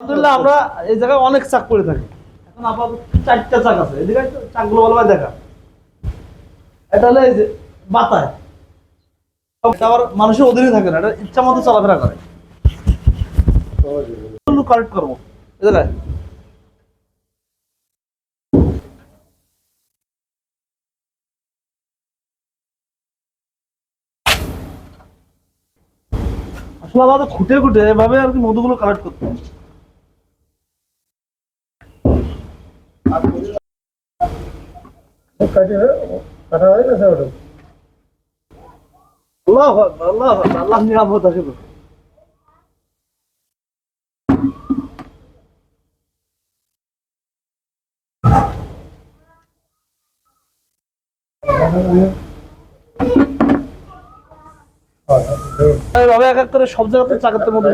আলহামদুলিল্লাহ, আমরা এই জায়গায় অনেক চাক করে থাকি। এখন আপাতত চারটা চাক আছে। এদিকে চাকগুলো দেখা। এটা হলো এই যে বাতায়। আবার মানুষের অধীনে থাকে না, এটা ইচ্ছা মতো চলাফেরা করে। কালেক্ট করব আসলে আমাদের খুঁটে খুঁটে এভাবে আর কি মধুগুলো কালেক্ট করতে হয়। কাটা হয়ে গেছে ওটা আল্লাহ আল্লাহ আল্লাহ নিরাপদ এক এক করে সব জায়গাতে চাকাতে মধ্যে